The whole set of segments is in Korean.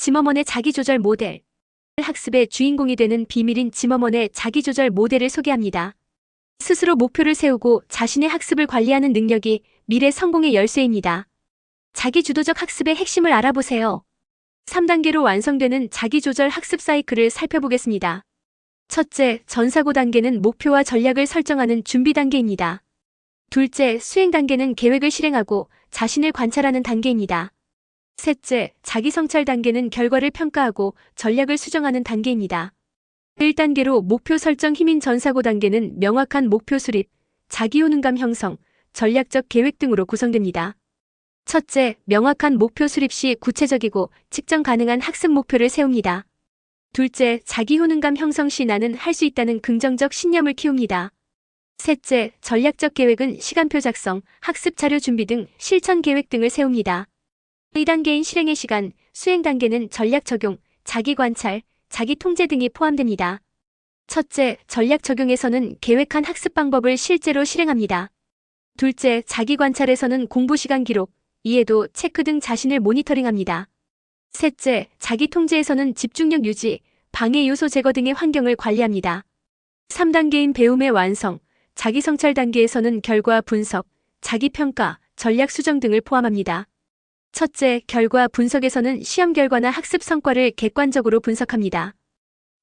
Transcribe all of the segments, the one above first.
지머먼의 자기조절 모델. 학습의 주인공이 되는 비밀인 지머먼의 자기조절 모델을 소개합니다. 스스로 목표를 세우고 자신의 학습을 관리하는 능력이 미래 성공의 열쇠입니다. 자기주도적 학습의 핵심을 알아보세요. 3단계로 완성되는 자기조절 학습 사이클을 살펴보겠습니다. 첫째, 전사고 단계는 목표와 전략을 설정하는 준비 단계입니다. 둘째, 수행 단계는 계획을 실행하고 자신을 관찰하는 단계입니다. 셋째, 자기 성찰 단계는 결과를 평가하고 전략을 수정하는 단계입니다. 1단계로 목표 설정 힘인 전사고 단계는 명확한 목표 수립, 자기 효능감 형성, 전략적 계획 등으로 구성됩니다. 첫째, 명확한 목표 수립 시 구체적이고 측정 가능한 학습 목표를 세웁니다. 둘째, 자기 효능감 형성 시 나는 할 수 있다는 긍정적 신념을 키웁니다. 셋째, 전략적 계획은 시간표 작성, 학습 자료 준비 등 실천 계획 등을 세웁니다. 2단계인 실행의 시간, 수행 단계는 전략 적용, 자기 관찰, 자기 통제 등이 포함됩니다. 첫째, 전략 적용에서는 계획한 학습 방법을 실제로 실행합니다. 둘째, 자기 관찰에서는 공부 시간 기록, 이해도, 체크 등 자신을 모니터링합니다. 셋째, 자기 통제에서는 집중력 유지, 방해 요소 제거 등의 환경을 관리합니다. 3단계인 배움의 완성, 자기 성찰 단계에서는 결과 분석, 자기 평가, 전략 수정 등을 포함합니다. 첫째, 결과 분석에서는 시험 결과나 학습 성과를 객관적으로 분석합니다.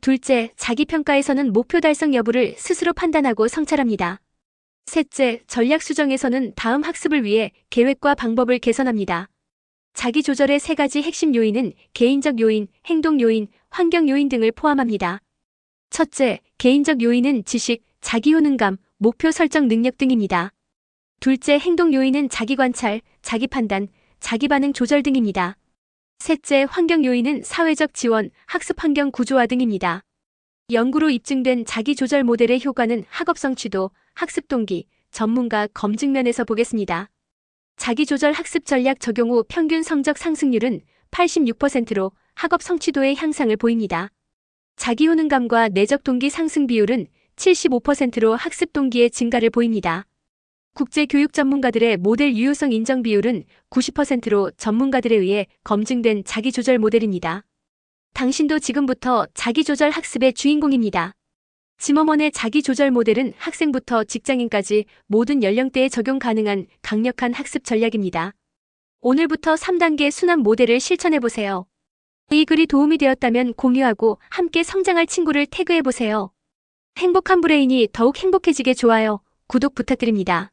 둘째, 자기 평가에서는 목표 달성 여부를 스스로 판단하고 성찰합니다. 셋째, 전략 수정에서는 다음 학습을 위해 계획과 방법을 개선합니다. 자기 조절의 세 가지 핵심 요인은 개인적 요인, 행동 요인, 환경 요인 등을 포함합니다. 첫째, 개인적 요인은 지식, 자기 효능감, 목표 설정 능력 등입니다. 둘째, 행동 요인은 자기 관찰, 자기 판단, 자기 반응 조절 등입니다. 셋째, 환경 요인은 사회적 지원, 학습 환경 구조화 등입니다. 연구로 입증된 자기 조절 모델의 효과는 학업 성취도, 학습 동기, 전문가 검증 면에서 보겠습니다. 자기 조절 학습 전략 적용 후 평균 성적 상승률은 86%로 학업 성취도의 향상을 보입니다. 자기 효능감과 내적 동기 상승 비율은 75%로 학습 동기의 증가를 보입니다. 국제 교육 전문가들의 모델 유효성 인정 비율은 90%로 전문가들에 의해 검증된 자기 조절 모델입니다. 당신도 지금부터 자기 조절 학습의 주인공입니다. 지머먼의 자기 조절 모델은 학생부터 직장인까지 모든 연령대에 적용 가능한 강력한 학습 전략입니다. 오늘부터 3단계 순환 모델을 실천해보세요. 이 글이 도움이 되었다면 공유하고 함께 성장할 친구를 태그해보세요. 행복한 브레인이 더욱 행복해지게 좋아요, 구독 부탁드립니다.